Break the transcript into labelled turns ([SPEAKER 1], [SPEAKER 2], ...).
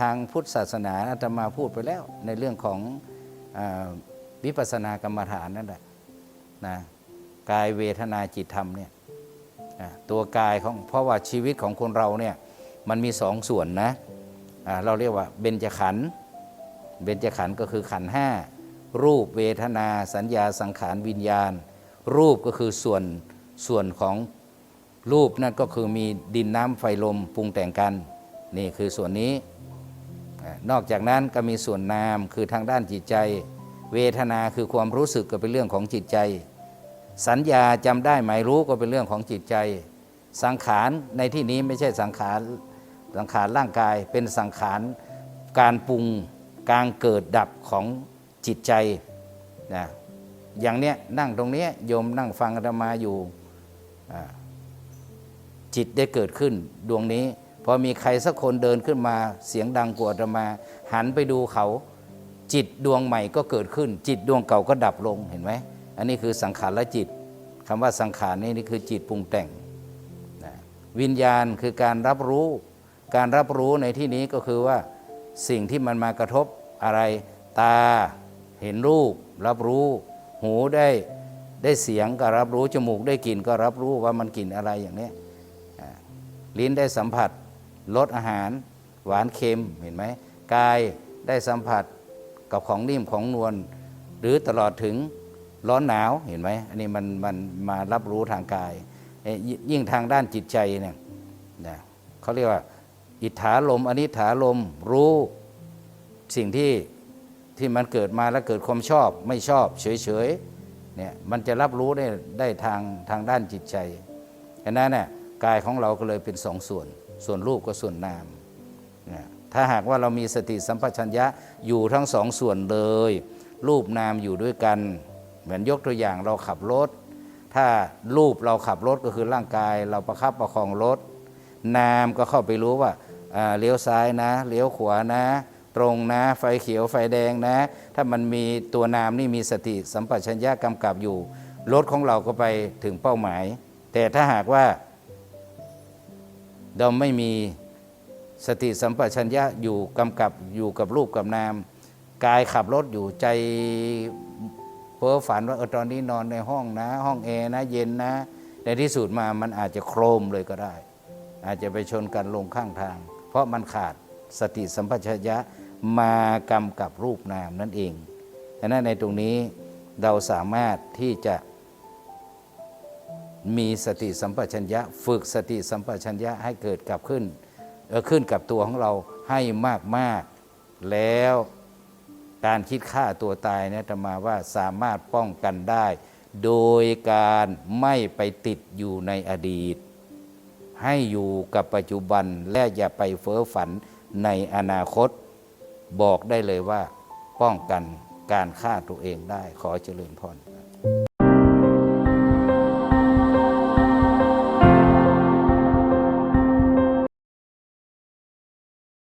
[SPEAKER 1] ทางพุทธศาสนาอาตมาพูดไปแล้ว ในเรื่องของอวิปัสสนากรรมฐานนั่นแหละนะกายเวทนาจิตธรรมเนี่ยตัวกายของเพราะว่าชีวิตของคนเราเนี่ยมันมีสองส่วนนะเราเรียกว่าเบญจขันธ์เบญจขันธ์ก็คือขันธ์ห้ารูปเวทนาสัญญาสังขารวิญญาณ รูปก็คือส่วนส่วนของรูปนั่นก็คือมีดินน้ำไฟลมปรุงแต่งกัน นี่คือส่วนนี้ นอกจากนั้นก็มีส่วนนามคือทางด้านจิตใจ เวทนาคือความรู้สึกก็เป็นเรื่องของจิตใจ สัญญาจำได้หมายรู้ก็เป็นเรื่องของจิตใจ สังขารในที่นี้ไม่ใช่สังขารสังขารร่างกายเป็นสังขารการปรุงการเกิดดับของจิตใจนะอย่างเนี้ยนั่งตรงเนี้ยโยมนั่งฟังอาตมาอยู่จิตได้เกิดขึ้นดวงนี้ พอมีใครสักคนเดินขึ้นมาเสียงดังกว่าอาตมา หันไปดูเขา จิตดวงใหม่ก็เกิดขึ้น จิตดวงเก่าก็ดับลงเห็นไหมอันนี้คือสังขารและจิตคำว่าสังขารนี่นี่คือจิตปรุงแต่งนะวิญญาณคือการรับรู้ การรับรู้ในที่นี้ก็คือว่าสิ่งที่มันมากระทบอะไร ตาเห็นรูป รับรู้ หูได้ได้เสียงก็รับรู้จมูกได้กลิ่นก็รับรู้ว่ามันกลิ่นอะไรอย่างนี้ลิ้นได้สัมผัส รสอาหารหวานเค็มเห็นไหมกายได้สัมผัสกับของนิ่มของนวลหรือตลอดถึงร้อนหนาวเห็นไหมอันนี้มันมันมารับรู้ทางกายยยิ่งทางด้านจิตใจเนี่ยนะเขาเรียกว่า อิทธาลมอนิถาลมรู้สิ่งที่ที่มันเกิดมาแล้วเกิดความชอบไม่ชอบเฉยๆเนี่ยมันจะรับรู้ได้ได้ทางทางด้านจิตใจฉะนั้นเนี่ยกายของเราก็เลยเป็นสองส่วน ส่วนรูปกับส่วนนามนะถ้าหากว่าเรามีสติสัมปชัญญะอยู่ทั้งสองส่วนเลย รูปนามอยู่ด้วยกัน เหมือนยกตัวอย่างเราขับรถ ถ้ารูปเราขับรถก็คือร่างกาย เราประคับประคองรถ นามก็เข้าไปรู้ว่าอ่าเลี้ยวซ้ายนะเลี้ยวขวานะตรงนะไฟเขียวไฟแดงนะ ถ้ามันมีตัวนามนี่มีสติสัมปชัญญะกำกับอยู่ รถของเราก็ไปถึงเป้าหมาย แต่ถ้าหากว่า เราไม่มีสติสัมปชัญญะอยู่กำกับอยู่กับรูปกับนาม กายขับรถอยู่ใจเพ้อฝันว่าเออตอนนี้นอนในห้องนะ ห้องแอร์นะ เย็นนะในที่สุดมามันอาจจะโครมเลยก็ได้ อาจจะไปชนกันลงข้างทาง เพราะมันขาดสติสัมปชัญญะมากำกับรูปนามนั่นเองดังนั้นในตรงนี้เราสามารถที่จะ มีสติสัมปชัญญะ ฝึกสติสัมปชัญญะให้เกิดกับขึ้นเออขึ้นกับตัวของเราให้มากๆ แล้วการคิดฆ่าตัวตายเนี่ยธรรมาว่าสามารถป้องกันได้ โดยการไม่ไปติดอยู่ในอดีต ให้อยู่กับปัจจุบันและอย่าไปเฟ้อฝันในอนาคต บอกได้เลยว่าป้องกันการฆ่าตัวเองได้ขอเจริญพร